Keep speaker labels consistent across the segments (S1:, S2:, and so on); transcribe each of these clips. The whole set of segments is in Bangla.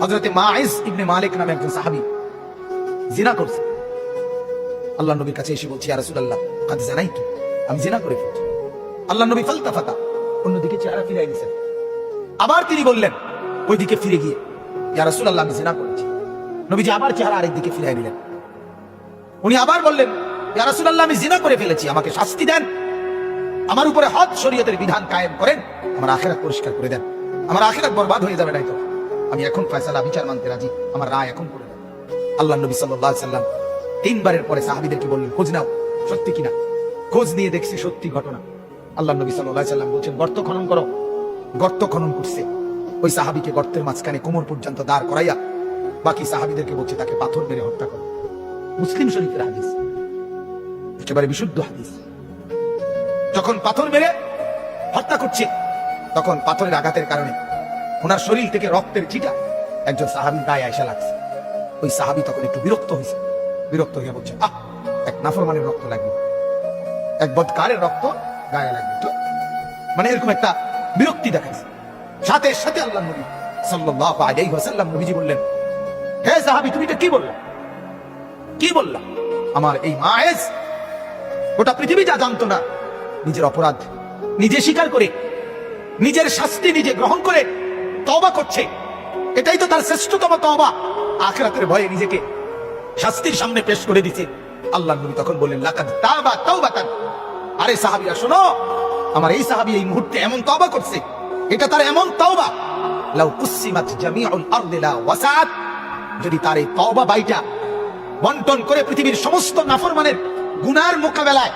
S1: হজরতে মাইজ ইবনে মালিক নামে একজন সাহাবী জিনা করছে। আল্লাহ নবীর কাছে এসে বলছি আর কাদ জানাইতু আমি জিনা করে ফেলছি। আল্লাহ নবী ফালতাফাতা, অন্যদিকে চেহারা ফিরাই দিয়েছেন। আবার তিনি বললেন, ওইদিকে ফিরে গিয়ে, ইয়া রাসূলুল্লাহ, আমি জিনা করেছি। নবীজি আবার চেহারা আরেক দিকে ফিরাই দিলেন। উনি আবার বললেন, ইয়া রাসূলুল্লাহ, আমি জিনা করে ফেলেছি, আমাকে শাস্তি দেন। আমার উপরে হদ শরীয়তের বিধান কায়েম করেন। আমার আখেরাত পরিষ্কার করে দেন। আমার আখেরাত বরবাদ হয়ে যাবে নাই তো আমি এখন ফয়সালা বিচার মানতে রাজি। আমার রায় এখন করে আল্লাহ নবী আলাইহি সাল্লাম তিনবারের পরে সাহাবীদেরকে বললেন, খোঁজ নাও, সত্যি কিনা? খোঁজ নিয়ে দেখছি সত্যি ঘটনা। আল্লাহ নবী আলাইহি সাল্লাম বলছেন, গর্ত খনন করো। গর্ত খনন করছে। ওই সাহাবীকে গর্তের মাঝখানে কোমর পর্যন্ত দাঁড় করাইয়া বাকি সাহাবীদেরকে বলছে, তাকে পাথর মেরে হত্যা করো। মুসলিম শরীফের হাদিস। একেবারে বিশুদ্ধ হাদিস। যখন পাথর মেরে হত্যা করছে, তখন পাথরের আঘাতের কারণে ওনার শরীর থেকে রক্তের চিটা একজন সাহাবির গায়ে আয়সা লাগছে। ওই সাহাবি তখন একটু বিরক্ত হয়েছে। বিরক্ত হয়ে বলছে, আহ, এক নাফরমানের রক্ত লাগবে। এক বদকারের রক্ত গায়ে লাগবে। তো মানে এরকম একটা বিরক্তি দেখাইছে। সাথে সাথে আল্লাহ নবী ওয়াসাল্লাম নবীজি বললেন, হে সাহাবি, তুমি এটা কি বললা? কি বললা? আমার এই মায়েজ, গোটা পৃথিবী যা জানতো না, নিজের অপরাধ নিজে স্বীকার করে, নিজের শাস্তি নিজে গ্রহণ করে তবা করছে। এটাই তো তার শ্রেষ্ঠতম তবা আখরাতের ভয়ে নিজেকে শাস্তির সামনে পেশ করে দিছে। আল্লাহ নবী তখন বললেন, লাকাদ তাবা তাওবাতান। আরে সাহাবীরা, শোনো, আমার এই সাহাবী এই মুহূর্তে এমন তবা করছে। এটা তার এমন তওবা, লাউ কুসিমাত জামিউল আরদি লা ওয়াসাত যদি তার এই তওবা বাইটা বন্টন করে পৃথিবীর সমস্ত নাফরমানের গুনার মোকাবেলায়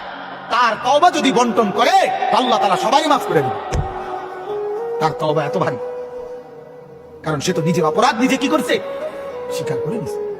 S1: তার তওবা যদি বন্টন করে, আল্লাহ তারা সবাই মাফ করে দেবে। তার তওবা এত ভারী। কারণ সে তো নিজের অপরাধ নিজে কি করছে? স্বীকার করে নিছে।